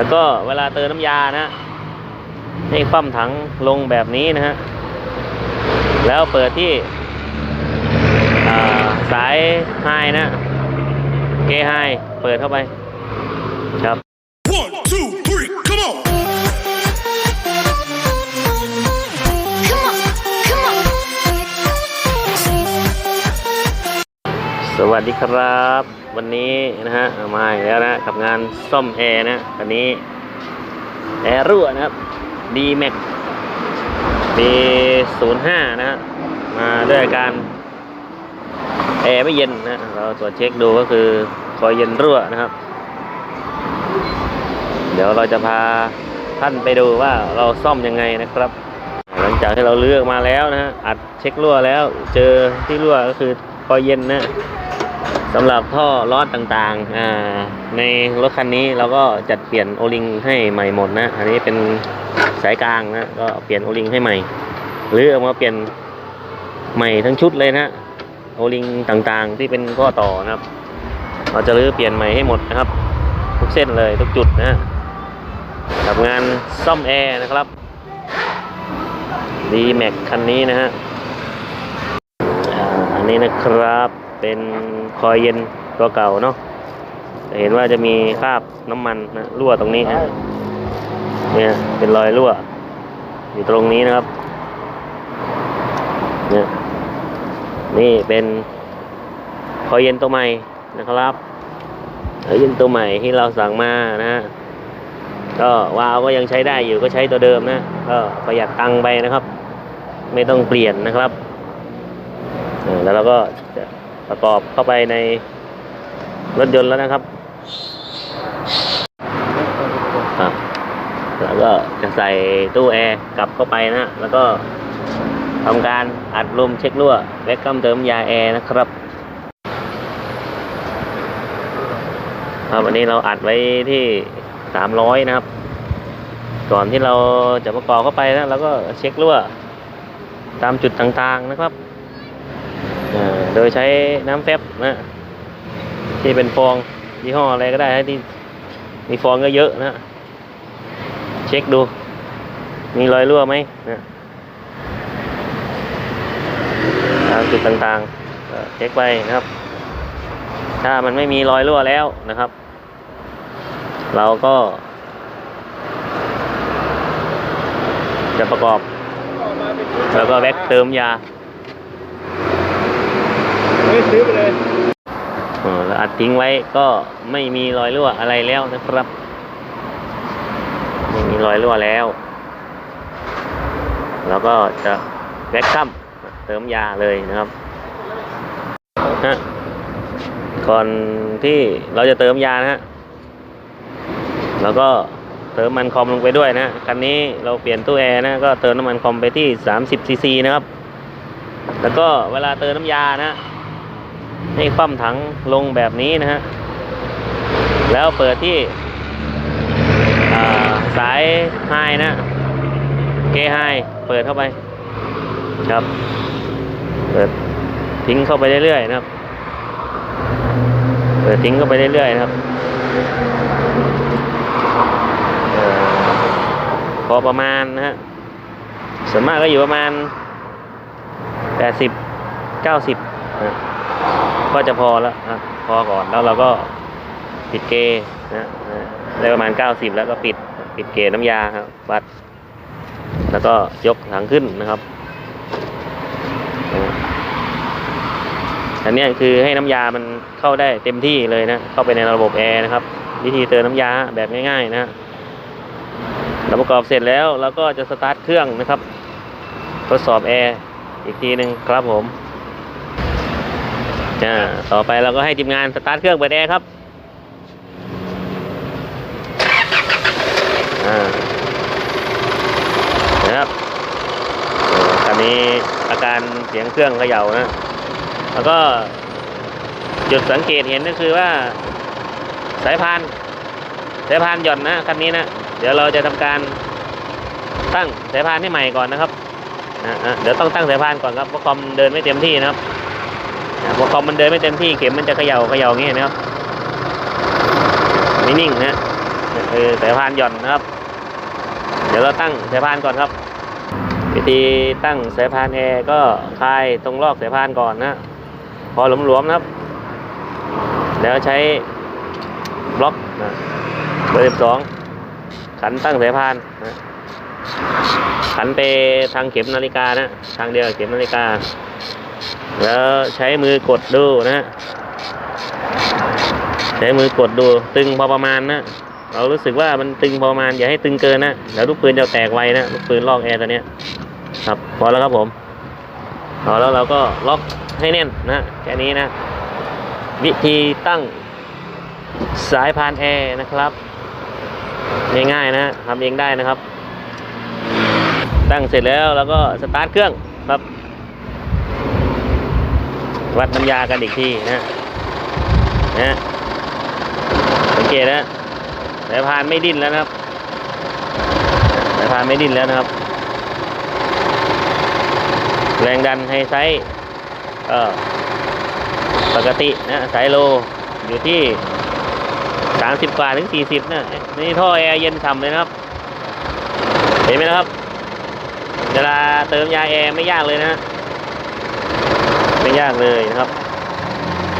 แล้วก็เวลาเติมน้ำยานะให้คว่ำถังลงแบบนี้นะฮะ แล้วเปิดที่อ่าสายไฮนะ เกไฮเปิดเข้าไปครับ One, two, three, come on! สวัสดีครับ วันนี้นะฮะมาอีกแล้วนะกับงานซ่อมแอร์นะวันนี้แอร์รั่วนะครับ D Max ปี05นะฮะมาด้วยอาการแอร์ไม่เย็นนะเราตรวจเช็คดูก็คือคอยเย็นรั่วนะครับ เดี๋ยวเราจะพาท่านไปดูว่าเราซ่อมยังไงนะครับ หลังจากที่เราเลือกมาแล้วนะฮะอัดเช็ครั่วแล้ว เจอที่รั่วก็คือคอยเย็นนะ สำหรับท่อลอดต่างๆ ในรถคันนี้เราก็จัดเปลี่ยนโอลิงให้ใหม่หมดนะ อันนี้เป็นสายกลางนะ ก็เปลี่ยนโอลิงให้ใหม่ หรือเอามาเปลี่ยนใหม่ทั้งชุดเลยนะ โอลิงต่างๆ ที่เป็นข้อต่อนะครับ เราจะรื้อเปลี่ยนใหม่ให้หมดนะครับ ทุกเส้นเลยทุกจุดนะกับงานซ่อมแอร์นะครับดีแม็กคันนี้นะฮะอันนี้นะครับ เป็นคอยเย็นตัวเก่าเนาะจะเห็นว่าจะมีคราบน้ำมันนะรั่วตรงนี้ฮะเนี่ยเป็นรอยรั่ว อยู่ตรงนี้นะครับเนี่ยนี่เป็นคอยเย็นตัวใหม่นะครับคอยเย็นตัวใหม่ที่เราสั่งมานะฮะก็วาวก็ยังใช้ได้อยู่ก็ใช้ตัวเดิมนะก็ประหยัดตังค์ไปนะครับ ไม่ต้องเปลี่ยนนะครับแล้วเราก็จะ ประกอบเข้าไปในรถยนต์แล้วนะครับอะแล้วก็จะใส่ตู้แอร์กลับเข้าไปนะ แล้วก็ทำการอัดลมเช็ครั่วแวคกัมเติมยาแอร์นะครับครับวันนี้เราอัดไว้ที่สามร้อยนะครับ ก่อนที่เราจะประกอบเข้าไปนะเราก็เช็ครั่ว ตามจุดต่างๆนะครับ โดยใช้น้ำแฟบนะที่เป็นฟองยี่ห้ออะไรก็ได้ที่มีฟองก็เยอะๆนะ เช็คดู มีรอยรั่วไหมนะตามจุดต่างๆเช็คไปนะครับ ถ้ามันไม่มีรอยรั่วแล้วนะครับ เราก็ จะประกอบ แล้วก็แว็กเติมยา เฮ้ยซื้อไปเลยเออแล้วอัดทิ้งไว้ก็ไม่มีรอยรั่วอะไรแล้วนะครับ ไม่มีรอยรั่วแล้ว แล้วก็จะแว็กซัมเติมยาเลยนะครับฮะก่อนที่เราจะเติมยานะฮะแล้วก็เติมมันคอมลงไปด้วยนะคันนี้เราเปลี่ยนตู้แอร์นะก็เติมน้ำมันคอมไปที่ 30ซีซีนะครับ แล้วก็เวลาเติมน้ำยานะ ให้คว่ำถังลงแบบนี้นะฮะ แล้วเปิดที่าสายไฮนะเกไฮเปิดเข้าไปครับ เปิดทิ้งเข้าไปเรื่อยๆนะครับ เปิดทิ้งเข้าไปเรื่อยๆนะครับอพอประมาณนะฮะส่วนมากก็อยู่ประมาณแปดสิบเก้าสิบนะ ก็จะพอแล้วนะพอก่อนแล้วเราก็ปิดเกย์นะนะได้ประมาณ 90 แล้วก็ปิดปิดเกย์น้ำยาครับวัด แล้วก็ยกถังขึ้นนะครับอันนี้คือให้น้ำยามันเข้าได้เต็มที่เลยนะ เข้าไปในระบบแอร์นะครับ วิธีเติมน้ำยาแบบง่ายๆนะเราประกอบเสร็จแล้วเราก็จะสตาร์ทเครื่องนะครับ ทดสอบแอร์อีกทีหนึ่งครับผม อ่าต่อไปเราก็ให้ทีมงานสตาร์ทเครื่องเปิดแอร์ครับนะครับเอ่อคันนี้อาการเสียงเครื่องเขย่านะ แล้วก็จุดสังเกตเห็นก็คือว่า สายพาน สายพานหย่อนนะคันนี้นะ เดี๋ยวเราจะทำการตั้งสายพานให้ใหม่ก่อนนะครับ เดี๋ยวต้องตั้งสายพานก่อนครับเพราะคอมเดินไม่เต็มที่นะครับ อ่คอมมันเดินไม่เต็มที่เข็มมันจะเขย่าเขย่าอย่างนี้นะครับไม่นิ่งนะคือสายพานหย่อนนะครับ เดี๋ยวเราตั้งสายพานก่อนครับ วิธีตั้งสายพานแอร์ก็คลายตรงลอกสายพานก่อนนะพอหลวมๆนะครับ แล้วใช้บล็อกนะเบอร์สิบสองขันตั้งสายพานนะขันไปทางเข็มนาฬิกานะ ทางเดียวเข็มนาฬิกา แล้วใช้มือกดดูนะ ใช้มือกดดูตึงพอประมาณนะ เรารู้สึกว่ามันตึงพอประมาณอย่าให้ตึงเกินนะเดี๋ยวลูกปืนจะแตกไวนะลูกปืนลอกแอร์ตัวเนี้ยครับพอแล้วครับผมพอแล้วเราก็ล็อกให้แน่นนะแค่นี้นะ วิธีตั้งสายพานแอร์นะครับง่ายๆนะทำเองได้นะครับ ตั้งเสร็จแล้วแล้วก็สตาร์ทเครื่องครับ วัดน้ำยากันอีกทีนะนะสังเกตนะสายพานไม่ดิ้นแล้วนะครับสายพานไม่ดิ้นแล้วนะครับ แรงดันไฮไซส์ปกตินะสายโลอยู่ที่30กว่าถึง40นะนี่ท่อแอร์เย็นฉ่ำเลยนะครับ เห็นไหมนะครับ เวลาเติมยาแอร์ไม่ยากเลยนะ ไม่ยากเลยนะครับ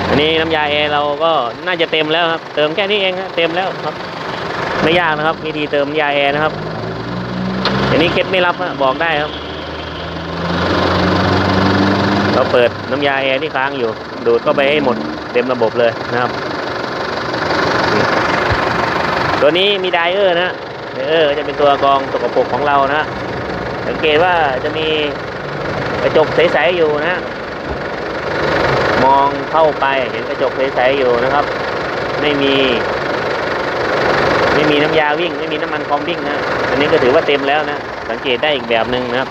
อันนี้น้ำยาแอร์เราก็น่าจะเต็มแล้วครับ เติมแค่นี้เองครับเต็มแล้วครับ ไม่ยากนะครับวิธีเติมยาแอร์นะครับอันนี้เคล็ดไม่รับนะบอกได้ครับ เราเปิดน้ำยาแอร์ที่ค้างอยู่ ดูดเข้าไปให้หมดเต็มระบบเลยนะครับตัวนี้มีไดเออร์นะไดเออร์จะเป็นตัวกรองตกกระปรกของเรานะ สังเกตว่าจะมีกระจกใสๆอยู่นะ องเข้าไปเห็นกระจกใสๆอยู่นะครับ ไม่มี ไม่มีน้ำยาวิ่ง ไม่มีน้ำมันคอมวิ่งนะอันนี้ก็ถือว่าเต็มแล้วนะ สังเกตได้อีกแบบหนึ่งนะครับ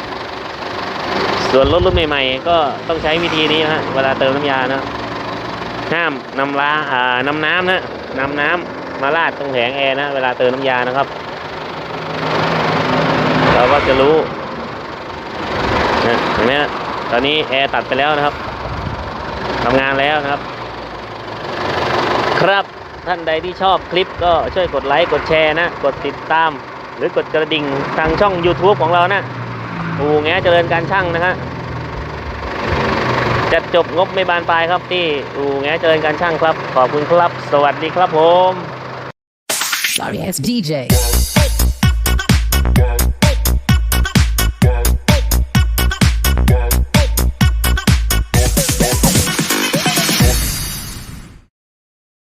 ส่วนรถรุ่นใหม่ๆก็ต้องใช้วิธีนี้นะฮะเวลาเติมน้ำยานะห้ามนำล้าอ่านำน้ำนะนำน้ำมาราดตรงแผงแอร์นะ เวลาเติมน้ำยานะครับ เราก็จะรู้นะเห็นไหมตอนนี้แอร์ตัดไปแล้วนะครับ ทำงานแล้วนะครับ ครับท่านใดที่ชอบคลิปก็ช่วยกดไลค์กดแชร์นะ กดติดตาม หรือกดกระดิ่งทางช่อง YouTube ของเรานะอูแงเจริญการช่างนะฮะจัดจบงบไม่บานปลายครับที่อูแงเจริญการช่างครับ ขอบคุณครับ สวัสดีครับผม Sorry as DJ.